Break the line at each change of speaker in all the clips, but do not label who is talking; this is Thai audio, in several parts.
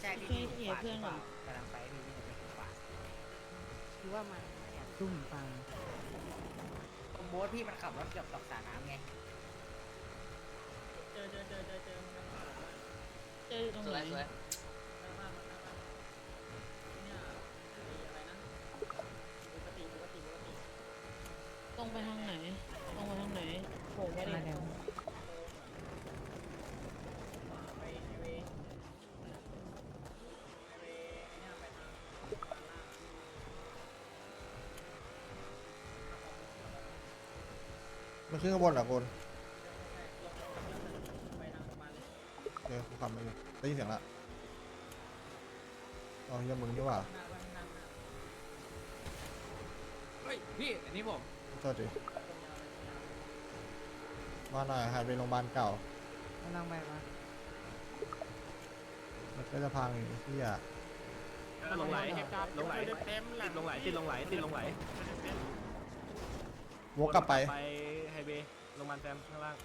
ใช่พี่พี่อยู่ขวาหรือเปล่ากำลังไปพี่พี่จะไปขวา
คือว่ามันแอบซุ่มฟัง
ตรงโบ๊ทพี่มันขับรถเกือบตกสระน้ำไง
เจอเจอเจอเจอเจอ
เจออยู่ตรง
ส
ไห
วนยสวย
หน้าบ้านหน้าบ้านเนี่ยอะไรนะปกติปกติปกติ
ตรงไปทางไหน ตรงไปทางไหนโผล่ไม่ได้
มาแล้ว
ไปไฮเวย์ไฮเวย์เนี่ยไปทางบ้านล่าง
มันขึ้นข้างบนเหรอคุณ
ไปทางบ้านเลย
เดี๋ยวกูขับมาอยู่ได้ยินเสียงละอ๋อเหี้ยังมึงนี่หว่า
หน้าบ้านหน้าหน้า
เฮ้ยพี่อันนี้ผม
โทษดิมาหน่อยหายไปโรงพยาบาลเก่า กำ
ลังไปมา
มันก็จะพังอีกที่อะ
ลงไหลลงไหลเต็มติดลงไหลติดลงไหลติดลงไหล
วกกลับไป
ไปไฮเวย์ลงมาแซมข้างล่าง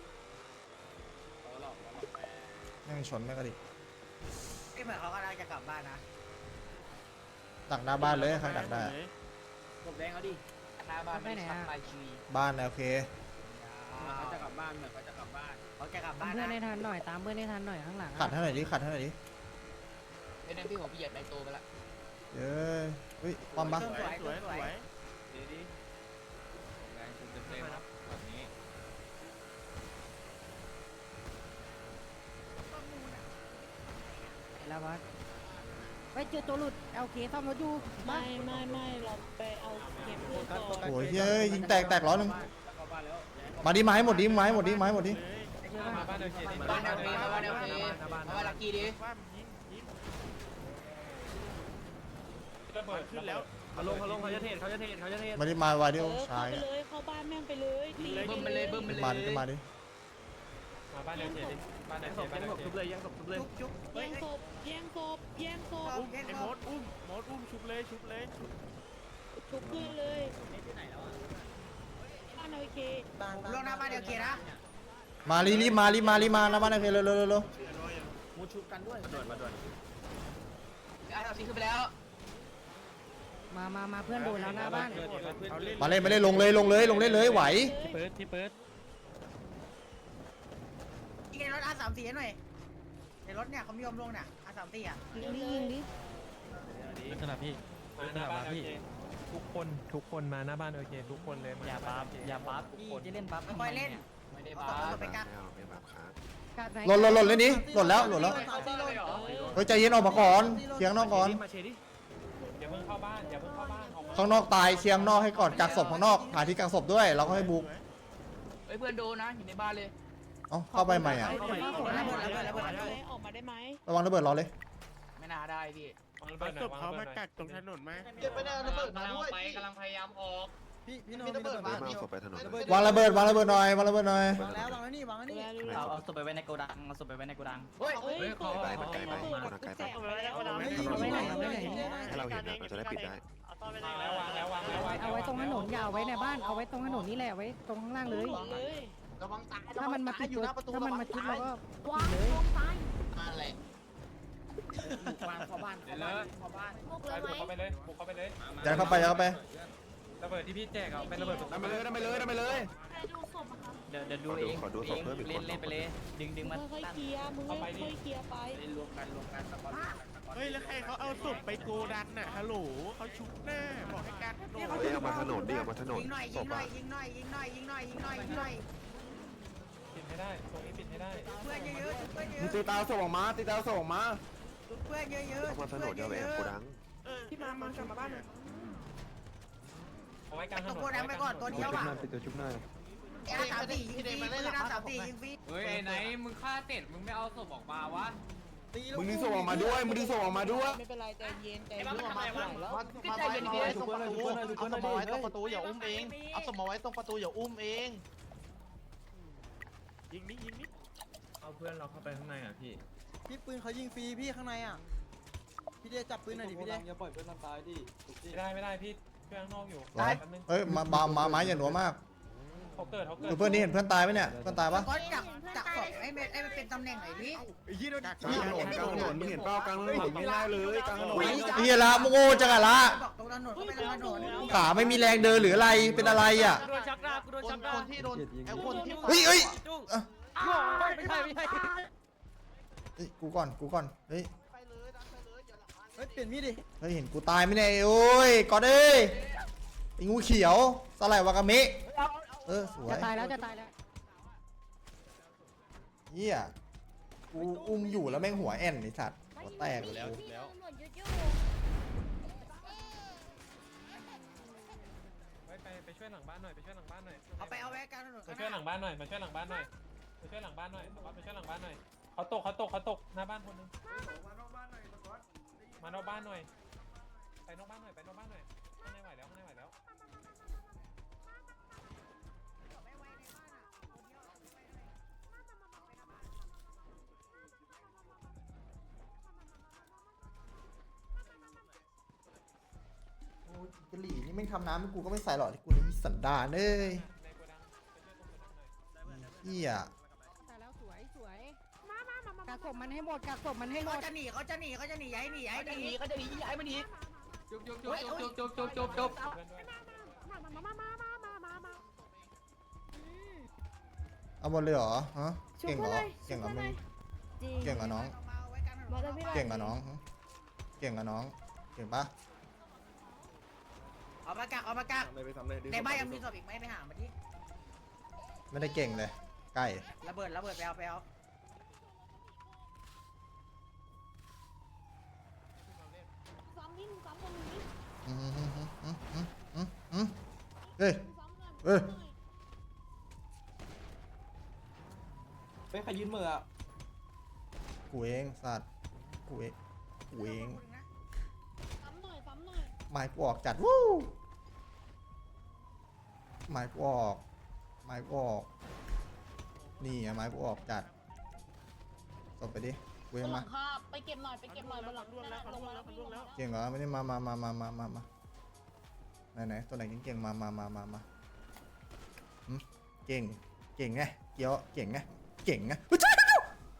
แม่งชนแม่งกระดิก
พี่เหมือนเขากำลังจะกลับบ้านนะ
ดักหน้าบ้านเลยใครดักได้
กบแดงเอาดิ
หน้าบ้านไม่ได้ชักไปชี
บ้านนะโอเค
เขาจะกลับบ้านเหมือนเขาจะกลับบ้าน
เขาจะกลับ
ตาม
บ้าน
เพื่อน
นะ
ให้ทันหน่อย ตามเพื่อนให้ทันหน่อยข้างหลังอะ
ขัดเท่าไหร่ดิขัดเท่าไหร่ดิ
เอ้ยนั่นพี่ผมพี่เหยียดไดโตไปละ
เย้ยเฮ้ยความปะ
สวยสวยสวย
ดีดี
แรงเต็มเต็มครับแบบนี้
ไหนแล้วบอสไปเจอตัวหลุดโอเคซ่อมรถอยู่
ไม่ไม่ไม่เราไปเอาเก็บเพื่อนก่อน
โอ้ยเฮ้ยยิงแตกแตกล้อหนึ่ง
กลับบ้านแล้ว
มาดิไม้หมดดิไม้หมดดิไม้หมดดิ
เจอปะ
บ้านโอเคบ้านโอเคบ้านโอเคบ้านลักกี้ดิ
ขึ้นแล้ว เขาลงเขาลงเขาจะเทศเขาจะเทศเขาจะเทศ
มาดิมาวายดิ
เอ
โอ
อเข้า
ชาย
ไปเลยเข้าบ้านแม่งไปเลยตี
เบิ่มไปเลยเบิ่มไปเลย
มาดิมาดิ
มาบ้านเดียวเทศบ้านเดียวเทศบ้านเดียวทุบเลยยังศพทุบเลย
ชุบชุบเฮ้
แย่
ย
งศพแย่งศพแย่งศพ
อุ้มไอ้มดอุ้ม
ชุบเพื่อนเลย
นี่ที่ไหนแล้วอะ
บ้านโอเค
ผมลงหน้าบ้านเดียวเกียร์นะ
มารีรีบมารีบมารีบมาหน้าบ้านโอเคเร็วเร็วเร็วเร็ว
มูชุบกันด้วย
มาด่วนมาด่วน
ไอ้เอาซีขึ้นไปแล้ว
มามามาเพื่อนโดนแล้วหน้าบ้าน
มาเล่นมาเล่นลงเลยลงเลยลงเล่นเลยไหว
เปิดที่เปิด
ยิงในรถอาสามสี่หน่อยในรถเนี่ยเขาไม่ยอมลงเนี่ยอาสามสี่อะ
ยิงดิยิงดิ
ลักษณะพี่ลักษณะมาพี่ ทุกคนทุกคนมาหน้าบ้านโอเค ทุกคนเลยอย่าบัฟอย่าบัฟทุกคน
จะเล่นปั๊บ
ค่อยเล่น
ไม่ได้
เอา
บ้า
ตกไปกัน
กัดไหน
หล่นหล่นหล่นเล่นดิหล่นแล้วหล่นแล้ว
เขาซีเลยเหรอ
เฮ้ยใจเย็นออกมาก่อนเคลียร์ข้างนอกก่อน
มาเชดิอย่าเพิ่งเข้าบ้านอย่าเพิ่งเข้าบ้านออกมา
ข้างนอกตายเคลียร์ข้างนอกให้ก่อนกักศพข้างนอกหาที่กักศพด้วยเราก็ให้บุก
เฮ้ยเพื่อนโดนนะอยู่ในบ้านเลย
เอ้าเข้าไปใหม่อะ
ระเบิดระเบิดระเบิดระเบิด
ออกมาได้ไหมออกมาได้ไหม
ระวังระเบิดรอเลย
ไม่น่าได้พี่
เอาศพเขามากักตรงถนนไหม
เก็บไปแน่ระเบิดมาด้วย
ไปกำลังพยายามออก
พี่พี่น้องมีระเบิดมา
มาเอาศพไปถนน
วางระเบิดวางระเบิดหน่อยวางระเบิดหน่อย
วางแล้ววางแล้วนี่วางแล้วนี่
ดูแลดูแล
เอาเอาศพไปไว้ในโกดังเอาศพไปไว้ในโกดังเฮ้ย
เฮ้ย
เฮ้ย
ศ
เขา
พ
ไป
อะ
มันไกลไป
ระเบิด
คนละไกล
แจ
ไป
กไปแล้ว
ไม่
เอาไว้ไหนเอาไว้ไหน
ให้เราเห็นนะเราจะได้ปิดได้
แล้ววางแล้ววางแล้ววาง
เอาไว้ตรงถนนอย่าเอาไว้ในบ้านเอาไว้ตรงถนนนี่แหละไว้ตรงข้างล่างเลย
เลย
ระวังตาย
ถ้ามันมาปิด
อยู่หน้าประตู
ถ้ามันมาจุดเราก็
วาง
เลย
อะไร
วางเข้าบ้านเข้าบ้านเข้าบ้าน
ไปบุกเข้าไปเลยบุกเข้าไปเลย
ยัดเข้าไปยัดเข้าไป
ระเบิดที่พี่แจกเอาเป็นระเบิด
ทำไปเลยทำไปเลยทำไปเลย
เดี๋ยวเดี๋ยวดูเอง
ขอดูขอดูศพเพิ่มอีกคน
เล่นเล่นไปเลย ดึงดึงมา
ค่อยๆเคลียร์มึงค่อยๆเคลียร์ไป
เล่นรวมกันรวมกันสปอน
เฮ้ยแล้วใครเขาเอาศพไปโกดันน่ะฮัลโหลเขาชุบหน้าบอกให้การถนน
เฮ้ยเอามาถนนดิเอามาถนน
ยิงหน่อย
ศ
ยิง
พ
หน่อ
อะ
ยยิงหน่อยยิงหน่อยยิงหน่อยยิงหน่อยยิงหน่อยยิงหน่อย
ปิดให้ได้ตรงนี้ปิดให้ได้
เพื่อนเยอะๆเพื่อนเย
มึง
อะ
ตีตาศพออกมาตีตาศพออกมา
ๆเพื่อนเยอะๆ
เอามาถนนอย่าไปแอบโกดัง
พี่มา มากลับมาบ้านเอา ไว้กลางถน
ตะ
น
โกนไปก่อนตัวเดียวอะ
ติดตัวชุบหน้า
อาสามสี่ยิงฟรีปืนอาสามสี่ยิงฟรี
เฮ้ยไอ้ไหนมึงฆ่าเสร็จมึงไม่เอาศพออกมาวะ
มึงดึงศพออกมาด้วยมึงดึงศพออกมาด้วย
ไม่เป็นไรใจเย็นใจ
ไอ้
เย็
บ้าน
น
ทำอะไรวะ
แล้ว
ก็ใจเย็นดีๆ
ตรงประตูเอาศพมาไว้ตรงประตูอย่าอุ้มเองเอาศพมาไว้ตรงประตูอย่าอุ้มเอง
ยิงนี่ยิงนี่เอาเพื่อนเราเข้าไปข้างในอะพี่
พี่ปืนเขายิงฟรีพี่ข้างในอะพี่เดจับปืนหน่อยดิพี่เด
อย่าปล่อยเพื่อนทำตายดิไม่ได้ไม่ได้พี่เพื่อนข้างนอกอยู่
ร้อยเฮ้ยมามามาไม้อย่าหนัวมาก
มเขาเกิดเขาเกิด
ดูเพื่อนนี่เห็นเพื่อนตายไหมเนี่ยเพื่อนตายปะ
ก็จับจับศพให้มันให้มันเป็นตำแหน่งหน่อยดิ
กลางถนนกลางถนนมึงเห็นเปล่ากลางถนนไม่ได้เลยกลางถนน
เฮียละโง่จังอะละ
บอกตรงถนนก็เป็นถนน
ขาไม่มีแรงเดินหรืออะไรเป็นอะไรอะ
โดนชักดาบกูโดนชักดาบ
คนที่โดนไอ้คนที่
เฮ้ยเฮ้ย
ไม่ใช่ไม่ใช่
เฮ้ยกูก่อนกูก่อนเฮ้ย
ฮ้ยเปลี่ยนมีดดิ
เฮ้ยเห็นกูตายไหมเนี่ยโอ้ยกอดเอ้ยไอ้งูเขียวสไลด์วากาเมะเออสว
จะ
ย
ตายแล้วจะตายแล้ว
เฮียกูอุ้มอยู่แล้วแม่งหัวแอนไอ้สัตว์หัวแตกเลยกู
ไปไปไปช่วยหลังบ้านหน่อยไปช่วยหลังบ้านหน่อย
เอาไปเอาไว้กลางถนน
ไปช่วยหลังบ้านหน่อยมาช่วยหลังบ้านหน่อยมาช่วยหลังบ้านหน่อยสวัสดีไปช่วยหลังบ้านหน่อยเขาตกเขาตกเขาตกหน้าบ้านคนนึง มานอกบ้านหน่อย ไปนอกบ้านหน่อย ไปนอกบ้านหน่อยข้างในไหวแล้วข้างในไหวแล้ว
โอ้ยกะหรี่นี่แม่งทำน้ำให้กูก็ไม่ใส่หรอกที่กูนี่สันดานเอ้ย
ในโกดังไปช่วยตรงโกดังหน่อย
เฮีย
กักศพมันให้หมดกักศพมันให้หม
เขา
ด
จะหนีเขาจะหนีเขาจะหนีย้ายหนีย้ายหนี
เขาจะหนีย้ายมันหนี
จุบจุบจุบจุบจุบจุบจุบจุบ
เพื่อนด้วย
เอาหมดเลยเหรอฮะเก่งเหรอเก่งเหรอมึงเก่งเหรอน้อง
เอาไว้กลางถนน
เก่งเหรอน้องฮะเก่งเหรอน้องเก่งปะ
เอามากักเอามากัก
ทำเลยไปทำเลยดึง
ในบ้านยังมีศพอีกไหมไปหามาดิ
ไม่ได้เก่งเลยใกล้
ระเบิดระเบิดไปเอาไปเอา
อืมอืมอืมอืมอืมอืมอืมเฮ้ย เฮ้ย
เฮ้ยใครยืนมืออะ
กูเองสัตว์กูเองกูเองหมายกูออกจัดวู้หมายกูออกหมายกูออกนี่อะหมายกูออกจัดสบไปดิกูเองมา
ไปเก็บหน่อยไปเก็บหน่อยบนหลังลงแล้วลงแล้วลงแล้ว
เก่งเหรอไม่ได้มามามามามามามาไหนไหนตัวไหนเก่งๆมามามามามาหึ เก่ง เก่งไงเกี้ยวเก่งไงเก่งไง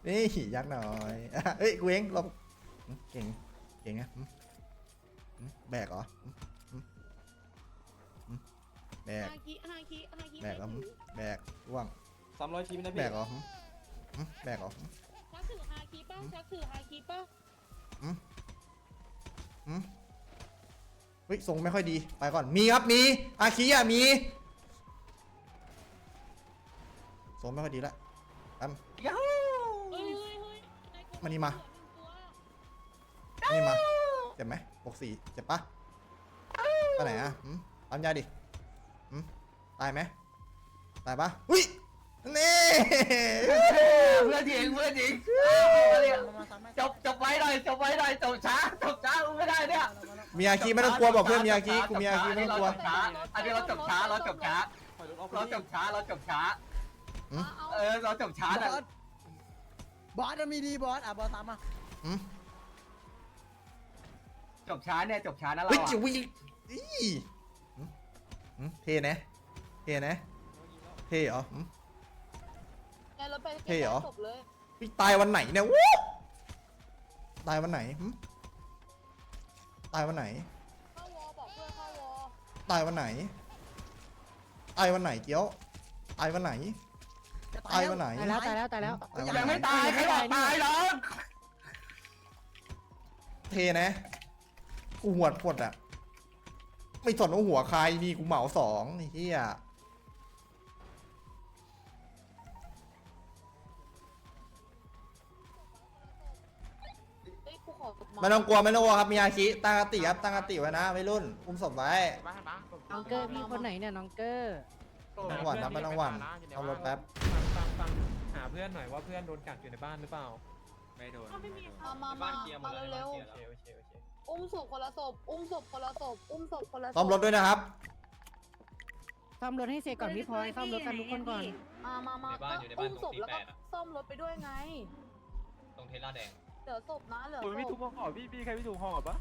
นี่ยักษ์หน่อยเอ้ยกูเองลบหึเก่ง เก่งไงแบกเหรอแบก
ฮาคิฮาคิฮาคิ
แบกเหรอแบกร่วง
สามร้อยทีมนะ
แบ
พี่
กเหรอแบกเหรอ
ชักถือฮาคิป่ะชักถือฮาคิป่ะ
หึหึเฮ้ยทรงไม่ค่อยดี ไปก่อน มีครับ มี อาคีอะมี ทรงไม่ค่อยดีละแป๊บ
เฮ้ยเฮ้ยเฮ้ย
มานี่มานี่มาเจ็บไหมหกสี่เจ็บปะไปไหนอะหืมปั๊มยาดิหืมตายไหมตายปะอุ้ยนี่
เพื่อนยิงเพื่อนยิงจบจบไว้หน่อยจบไว้หน่อยจบช้าจบช้าไม่ได้เนี่ย
มีอาคีไม่ต้องกลัวบอกเพื่อนมีอาคีกูมีอาคีไม่ต้องกลัว
อันนี้เราจบช้าเราจบช้าเราจบช้าเราจบช้า
หืม
เออเราจบช้า
บ
น่ะ
อสบอสมันมีดีบอสอะบอสตามมา
หืม
จบช้าเนี่ยจบช้านะเรา
เฮ้ย
อะ
จิ๋วอีอีหืมหืมเท่นะ เท่นะ เท่เหรอหืม
แล้วเราไป
เท่เหรอ
ศพเลย
พี่ตายวันไหนเนี่ยวู้ตายวันไหนหืมตายวันไหน
เข้าวอบอกเพื่อนเข้าวอ
ตายวันไหน ตายวันไหนเกี้ยว ตายวันไหน ตายวันไหน
ตายแล้วตายแล้วตายแล้ว
ตายวัน
ยัง
ไหน
ไม่ตายใครบอกตายน้อง
เทนะกูหัวดปวดอะ ไม่สนว่าหัวใครนี่กูเหมาสองไอ้เหี้ย
เฮ้ยกูขอศพ
ไม่ต้องกลัวไม่ต้องกลัวครับมีอาคิตั้งสติครับตั้งสติไว้นะวัยรุ่นอุ้มศพไว้
น้องเกอร์พี่คนไหนเนี่ยน้องเกอร์
ไม่ต้องหวั่นนะไม่ต้องหวั่นเอารถแป๊บ
ฟังฟังฟังหาเพื่อนหน่อยว่าเพื่อนโดนกักอยู่ในบ้านหรือเปล่า
ไม่โดน
มามามามาเร็ว
โอเคโอเคโอเค
ๆอุ้มศพคนละศพอุ้มศพคนละศพอุ้มศพคนละศพ
ซ่อมรถด้วยนะครับ
ซ่อมรถให้เสร็จก่อนพี่พลอยซ่อมรถกันทุกคนก่อน
มามามา
ในบ้านอยู่ในบ้าน
อุ้มศพ
ตรง
แล้วก็
48อะ
ซ่อมรถไปด้วยไง
ตรงเทสลาแดง
เหลือศพนะเหลือ
โอ้ยไม่
ศ
ถู
พ
กห้องหรอพี่พี่ใครไม่ถูกห้องหรอปะ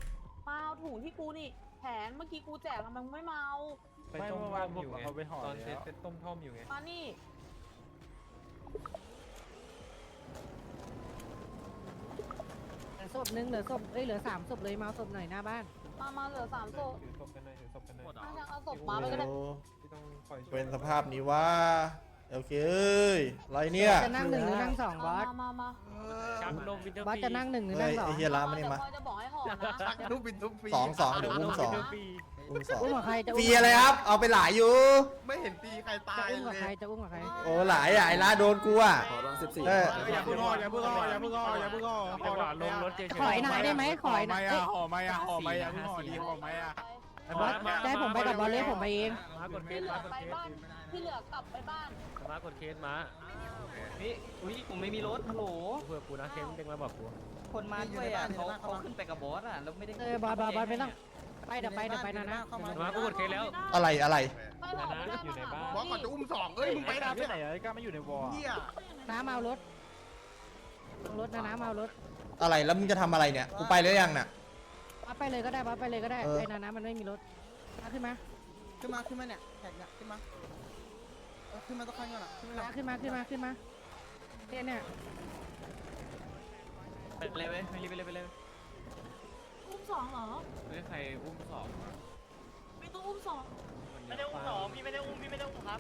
มาเอาถุงที่กูนี่
แผนเมื่อกี้กูแจกทำไมมึงไม่เมา
ไปต้มท่อมอยู่ไงตอนเซตเป็นต้มท่อมอยู่ไง
มานี่
พหนึงเหลือศพเอ้ยเหลือสามศพเลยมาเอาศพหน่อยหน้าบ้าน
มามาเหลือสามศพ
ถือศพกันหน่อยถือศพกันหน่อย
มาทางเอาศพมาไปก็ได้
โอ้
ที่ต้องคอยช่วย
เป็นสภาพนี้ว่าโอเคเอ้ยอะไรเนี่ย
จะนั่งหนึ่งหรือนั่งสองบอส
มามามา
ช้ำลงวินเทอร์
บอสจะนั่งหนึ่งหรือ
เฮ้
นั่
ย
งสอง
ไอ้เฮียร้านมานี่มา
เดี๋ยวพลอยจะบอกให้ห่อนะ
ทุกบินทุกปี
สองสองเดี๋ยวอุ้มสอง อุ้มสอง
อุ้มกับใครจะ
ฟ
อุ้
รี
ม
อะไรครับ เอาไปหลายอยู่
ไม่เห็นตีใครตา
จะ
ย
อุ้ม
เล
กับ
ย
ใครจะอุ้มกับใคร
โอ้หลายอะไอ้ร้านโดนกูอะ
ขอตอนสิบสี่
เออ
อย่าเพิ่งออกอย่าเพิ่งออกอย่าเพิ่งออกอย่าเพิ่งออก
จังหวะลงรถเฉยๆ
ขอยหน่อยได้ไหมขอยหน่อยเอ้ย
ห่อไม่อะห่อไม่อะเพิ่งห่อดีห่อไม่อะ
บอสจะให้ผมไปกับบอสเลยผมไปเอง
มากดเค
ที่
ส
เหลื
มา
อก
ด
ไป
เคส
บ้าน ที่เหลือกลับไปบ้าน
มากดเคสมา
นี่อุ้ยผมไม่มีรถฮัลโหล
เพื่อกูนะเคสเด้งมาบอกกู
คนมาด้วยอะเขาเขาขึ้นไปกับบอสอะแล้วไม่ได้
เออบอสบอสบอสไม่ต้อง ไปเดี๋ยวไปเดี๋ยวไปนะนะ
เข้ามา
มากูกดเคสแล้ว
อะไรอะไร
ไม่ห่อไม่ได้มาหา
บอกก่อนจะอุ้มสองเอ้ยมึงไปไหน
ที่ไหนไอ้ก้าไม่อยู่ในวอล
เฮีย
น้ำเอารถเอารถนะน้ำเอารถ
อะไรแล้วมึงจะทำอะไรเนี่ยกูไปแล้วยังน่ะ
บอสไปเลยก็ได้บอสไปเลยก็ได้
เออ
ไอ้นาน้ำมันไม่มีรถมาขึ้นมา
ขึ้นมาขึ้นมาเนี่ยแท็กเนี่ยขึ้นมาเออขึ้นมาต้องขั้นก่อนอะขึ้นมา
ขึ้นมาขึ้นมาขึ้นมาเนี่ยเนี่ย
ไปเลยเว้ยไปเลยไปเลยไปเลย
อุ้มสองเหรอ
เฮ้ยใครอุ้มสอง
ไม่ต้องอุ้มสอง
ไม่ได้อุ้มสองพี่ไม่ได้อุ้มพี่ไม่ได้อุ้มครับ